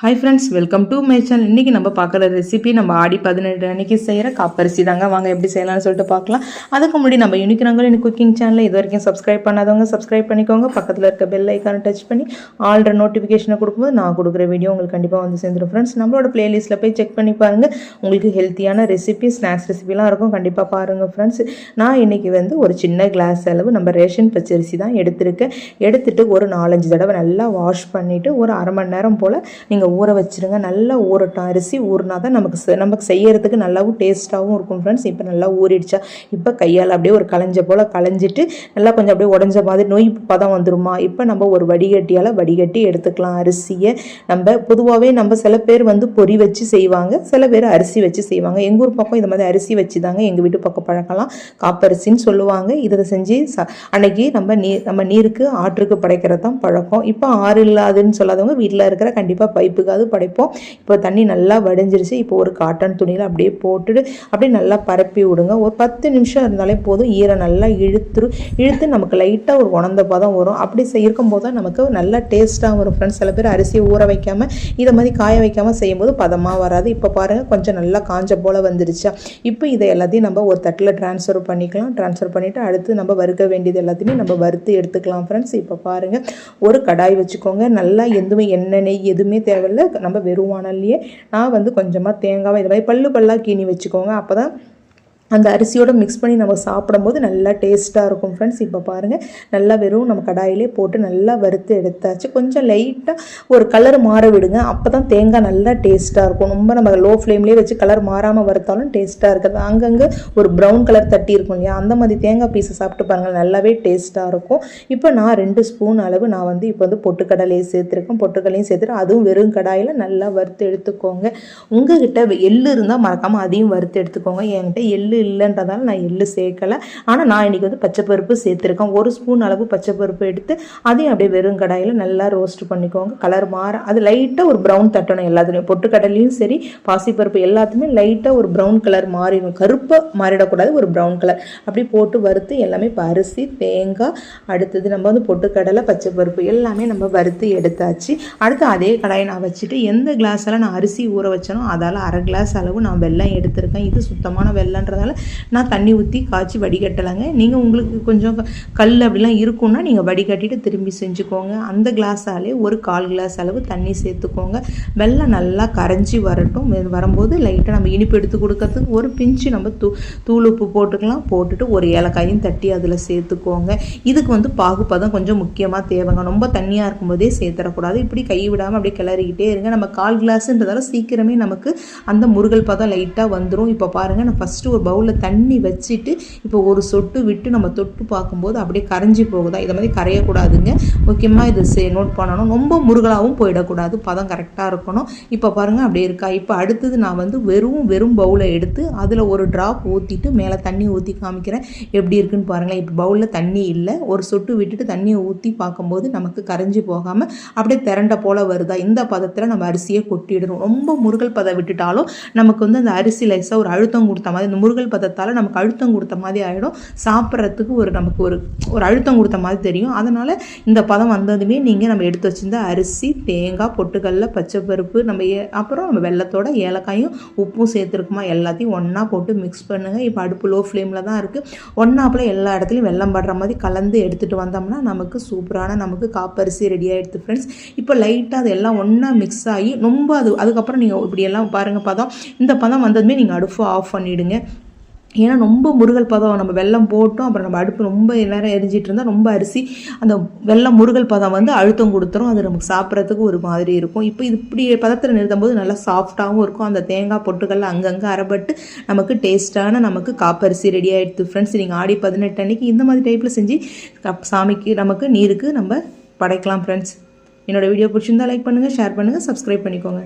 Hi friends welcome to my channel இன்றைக்கி நம்ம பார்க்குற ரெசிபி நம்ம ஆடி பதினெட்டு அன்னைக்கு செய்கிற காப்பரிசி தாங்க. வாங்க எப்படி செய்யலாம்னு சொல்லிட்டு பார்க்கலாம். அதுக்கு முன்னாடி நம்ம யூனிக்கிறாங்க எனக்கு குக்கிங் சேனலில் இது வரைக்கும் சப்ஸ்கிரைப் பண்ணாதவங்க சப்ஸ்கிரைப் பண்ணிக்கோங்க. பக்கத்தில் இருக்க பெல் ஐக்கானை டச் பண்ணி ஆல்ரெடி நோட்டிஃபிகேஷனை கொடுக்கும்போது நான் கொடுக்குற வீடியோ உங்களுக்கு கண்டிப்பாக வந்து சேர்ந்துடும் ஃப்ரெண்ட்ஸ் நம்மளோட பிளேலிஸ்ட்டில் போய் செக் பண்ணி பாருங்கள் உங்களுக்கு ஹெல்த்தியான ரெசிபி ஸ்நாக்ஸ் ரெசிபிலாம் இருக்கும். கண்டிப்பாக பாருங்கள் ஃப்ரெண்ட்ஸ் நான் இன்றைக்கி வந்து ஒரு சின்ன கிளாஸ் அளவு நம்ம ரேஷன் பச்சரிசி தான் எடுத்திருக்கேன். எடுத்துகிட்டு ஒரு நாலஞ்சு தடவை நல்லா வாஷ் பண்ணிவிட்டு ஒரு அரை மணி நேரம் போல் நீங்கள் ஊற வச்சிருங்க. நல்லா ஊறட்டும். அரிசி ஊறினா தான் நமக்கு செ- நமக்கு செய்யறதுக்கு நல்லாவும் டேஸ்ட்டாகவும் இருக்கும் ஃப்ரெண்ட்ஸ் இப்போ நல்லா ஊறிடுச்சா? இப்போ கையால் அப்படியே ஒரு களைஞ்ச போல் களைஞ்சிட்டு நல்லா கொஞ்சம் அப்படியே உடஞ்ச மாதிரி நோய் பதம் வந்துருமா? இப்போ நம்ம ஒரு வடிகட்டியால் வடிகட்டி எடுத்துக்கலாம். அரிசியை நம்ம பொதுவாகவே நம்ம சில பேர் வந்து பொரி வச்சு செய்வாங்க. சில பேர் அரிசி வச்சு செய்வாங்க. எங்கள் ஊர் பக்கம் இந்த மாதிரி அரிசி வச்சு தாங்க எங்கள் வீட்டு பக்கம் பழக்கலாம். காப்பரிசின்னு சொல்லுவாங்க. இதை செஞ்சு ச அன்னைக்கு நம்ம நீர் நம்ம நீருக்கு ஆற்றுக்கு படைக்கிறது தான் பழக்கம். இப்போ ஆறு இல்லாதுன்னு சொல்லாதவங்க வீட்டில் இருக்கிற கண்டிப்பாக பைப் பைப்புக்காவது படைப்போம். இப்போ தண்ணி நல்லா வடிஞ்சிருச்சு. இப்போ ஒரு காட்டன் துணியில் அப்படியே போட்டுட்டு அப்படியே நல்லா பரப்பி விடுங்க. ஒரு பத்து நிமிஷம் இருந்தாலே போதும். ஈரை நல்லா இழுத்துரு. இழுத்து நமக்கு லைட்டாக ஒரு உணர்ந்த பதம் வரும். அப்படி இருக்கும்போது தான் நமக்கு நல்லா டேஸ்ட்டாக வரும். ஃப்ரெண்ட்ஸ் சில பேர் அரிசியை ஊற வைக்காமல் இதை மாதிரி காய வைக்காமல் செய்யும்போது பதமாக வராது. இப்போ பாருங்கள் கொஞ்சம் நல்லா காஞ்ச போல் வந்துருச்சா. இப்போ இதை எல்லாத்தையும் நம்ம ஒரு தட்டில் ட்ரான்ஸ்ஃபர் பண்ணிக்கலாம். ட்ரான்ஸ்ஃபர் பண்ணிவிட்டு அடுத்து நம்ம வறுக்க வேண்டியது எல்லாத்தையுமே நம்ம வறுத்து எடுத்துக்கலாம் ஃப்ரெண்ட்ஸ் இப்போ பாருங்கள் ஒரு கடாய் வச்சுக்கோங்க. நல்லா எதுவுமே எண்ணெய் நெய் எதுவுமே தேவையில்லை நம்ம வெறும் வானல்லையே நான் வந்து கொஞ்சமாக தேங்காவை இது மாதிரி பல்லு பல்லாக கீனி வச்சுக்கோங்க. அப்போ தான் அந்த அரிசியோட மிக்ஸ் பண்ணி நம்ம சாப்பிடும்போது நல்லா டேஸ்ட்டாக இருக்கும் ஃப்ரெண்ட்ஸ் இப்போ பாருங்கள் நல்லா வெறும் நம்ம கடாயிலே போட்டு நல்லா வறுத்து எடுத்தாச்சு. கொஞ்சம் லைட்டாக ஒரு கலர் மாற விடுங்க. அப்போ தான் தேங்காய் நல்லா டேஸ்ட்டாக இருக்கும். ரொம்ப நம்ம லோ ஃப்ளேம்லேயே வச்சு கலர் மாறாமல் வறுத்தாலும் டேஸ்ட்டாக இருக்குது. அங்கங்கே ஒரு ப்ரௌன் கலர் தட்டி இருக்கும் இல்லையா? அந்த மாதிரி தேங்காய் பீஸை சாப்பிட்டு பாருங்கள் நல்லாவே டேஸ்ட்டாக இருக்கும். இப்போ நான் ரெண்டு ஸ்பூன் அளவு நான் வந்து இப்போ வந்து பொட்டுக்கடலையை சேர்த்துருக்கேன். பொட்டுக்கடலையும் சேர்த்துட்டு அதுவும் வெறும் கடாயில் நல்லா வறுத்து எடுத்துக்கோங்க. உங்ககிட்ட எள்ளு இருந்தால் மறக்காமல் அதையும் வறுத்து எடுத்துக்கோங்க. என்கிட்ட எள்ளு இல்லைன்றதால நான் எள்ளு சேர்க்கலை. ஆனால் நான் இன்றைக்கி வந்து பச்சைப்பருப்பு சேர்த்துருக்கேன். ஒரு ஸ்பூன் அளவு பச்சைப்பருப்பு எடுத்து அதையும் அப்படியே வெறும் கடாயில் நல்லா ரோஸ்ட் பண்ணிக்கோங்க. கலர் மாற அது லைட்டாக ஒரு ப்ரௌன் தட்டணும் எல்லாத்துலேயும். பொட்டுக்கடலையும் சரி பாசிப்பருப்பு எல்லாத்துமே லைட்டாக ஒரு ப்ரௌன் கலர் மாறிடும் கருப்பாக மாறிடக்கூடாது ஒரு ப்ரௌன் கலர் அப்படி போட்டு வறுத்து எல்லாமே இப்போ அரிசி தேங்காய் அடுத்தது நம்ம வந்து பொட்டுக்கடலை பச்சைப்பருப்பு எல்லாமே நம்ம வறுத்து எடுத்தாச்சு. அடுத்து அதே கடாயை நான் வச்சுட்டு எந்த கிளாஸில் நான் அரிசி ஊற வச்சேனோ அதால் அரை கிளாஸ் அளவு நான் வெல்லம் எடுத்திருக்கேன். இது சுத்தமான அதனால் நான் தண்ணி ஊற்றி காய்ச்சி வடிகட்டலைங்க. நீங்கள் உங்களுக்கு கொஞ்சம் கல் அப்படிலாம் இருக்கும்னா நீங்கள் வடிகட்டிட்டு திரும்பி செஞ்சுக்கோங்க. அந்த கிளாஸாலே ஒரு கால் கிளாஸ் அளவு தண்ணி சேர்த்துக்கோங்க. வெள்ளம் நல்லா கரைஞ்சி வரட்டும். வரும்போது லைட்டாக நம்ம இனிப்பு எடுத்து கொடுக்கறதுக்கு ஒரு பிஞ்சு நம்ம தூ தூள் உப்பு போட்டுக்கலாம். போட்டுட்டு ஒரு ஏலக்காயும் தட்டி அதில் சேர்த்துக்கோங்க. இதுக்கு வந்து பாகுப்பதம் கொஞ்சம் முக்கியமாக தேவைங்க. ரொம்ப தண்ணியாக இருக்கும்போதே சேர்த்துடக்கூடாது இப்படி கை விடாமல் அப்படியே கிளறிக்கிட்டே இருங்க. நம்ம கால் கிளாஸுன்றதால சீக்கிரமே நமக்கு அந்த முருகல் பதம் லைட்டாக வந்துடும் இப்போ பாருங்கள் நான் ஃபஸ்ட்டு ஒரு பவுலில் தண்ணி வச்சுட்டு இப்போ ஒரு சொட்டு விட்டு நம்ம தொட்டு பார்க்கும்போது அப்படியே கரைஞ்சி போகுதா? இதை மாதிரி கரையக்கூடாதுங்க. முக்கியமாக இதை சே நோட் பண்ணணும். ரொம்ப முருகலாகவும் போயிடக்கூடாது. பதம் கரெக்டாக இருக்கணும். இப்போ பாருங்கள் அப்படியே இருக்கா. இப்போ அடுத்தது நான் வந்து வெறும் வெறும் பவுலை எடுத்து அதில் ஒரு ட்ராப் ஊற்றிட்டு மேலே தண்ணி ஊற்றி காமிக்கிறேன். எப்படி இருக்குன்னு பாருங்களேன். இப்போ பவுலில் தண்ணி இல்லை. ஒரு சொட்டு விட்டுட்டு தண்ணியை ஊற்றி பார்க்கும்போது நமக்கு கரைஞ்சி போகாமல் அப்படியே திரண்ட போல் வருதா? இந்த பதத்தில் நம்ம அரிசியை கொட்டிடணும். ரொம்ப முருகல் பதம் விட்டுட்டாலும் நமக்கு வந்து அந்த அரிசி லைஸாக ஒரு அழுத்தம் கொடுத்த மாதிரி இந்த முருகல் பதத்தால் நமக்கு அழுத்தம் கொடுத்த மாதிரி ஆகிடும் சாப்பிட்றதுக்கு ஒரு நமக்கு ஒரு ஒரு அழுத்தம் கொடுத்த மாதிரி தெரியும். அதனால் இந்த பதம் வந்ததுமே நீங்கள் நம்ம எடுத்து வச்சிருந்த அரிசி தேங்காய் பொட்டுக்கடல பச்சைப்பருப்பு நம்ம ஏ அப்புறம் நம்ம வெள்ளத்தோட ஏலக்காயும் உப்பும் சேர்த்துருக்குமா எல்லாத்தையும் ஒன்றா போட்டு மிக்ஸ் பண்ணுங்கள் இப்போ அடுப்பு லோ ஃப்ளேமில் தான் இருக்குது ஒன்றாப்புல எல்லா இடத்துலையும் வெள்ளம் படுற மாதிரி கலந்து எடுத்துகிட்டு வந்தோம்னா நமக்கு சூப்பரான நமக்கு காப்பரிசி ரெடி ஆகிடுது ஃப்ரெண்ட்ஸ் இப்போ லைட்டாக அது எல்லாம் ஒன்றா மிக்ஸ் ஆகி ரொம்ப அது அதுக்கப்புறம் நீங்கள் இப்படியெல்லாம் பாருங்கள் பதம். இந்த பதம் வந்ததுமே நீங்கள் அடுப்பு ஆஃப் பண்ணிவிடுங்க ஏன்னா ரொம்ப முருகல் பதம் நம்ம வெள்ளம் போட்டோம் அப்புறம் நம்ம அடுப்பு ரொம்ப நேரம் எரிஞ்சிட்டு இருந்தால் ரொம்ப அரிசி அந்த வெள்ளம் முருகல் பதம் வந்து அழுத்தம் கொடுத்துரும். அது நமக்கு சாப்பிட்றதுக்கு ஒரு மாதிரி இருக்கும். இப்போ இது இப்படி பதத்தில் நிறுத்தும் போது நல்லா சாஃப்டாகவும் இருக்கும். அந்த தேங்காய் பொட்டுக்கல்ல அங்கங்கே அரைப்பட்டு நமக்கு டேஸ்ட்டான நமக்கு காப்பரிசி ரெடி ஆகிடுது ஃப்ரெண்ட்ஸ் நீங்கள் ஆடி பதினெட்டு அன்னைக்கு இந்த மாதிரி டைப்பில் செஞ்சு சாமிக்கு நமக்கு நீருக்கு நம்ம படைக்கலாம் ஃப்ரெண்ட்ஸ் என்னோட வீடியோ பிடிச்சிருந்தா லைக் பண்ணுங்கள் ஷேர் பண்ணுங்கள் சப்ஸ்கிரைப் பண்ணிக்கோங்க.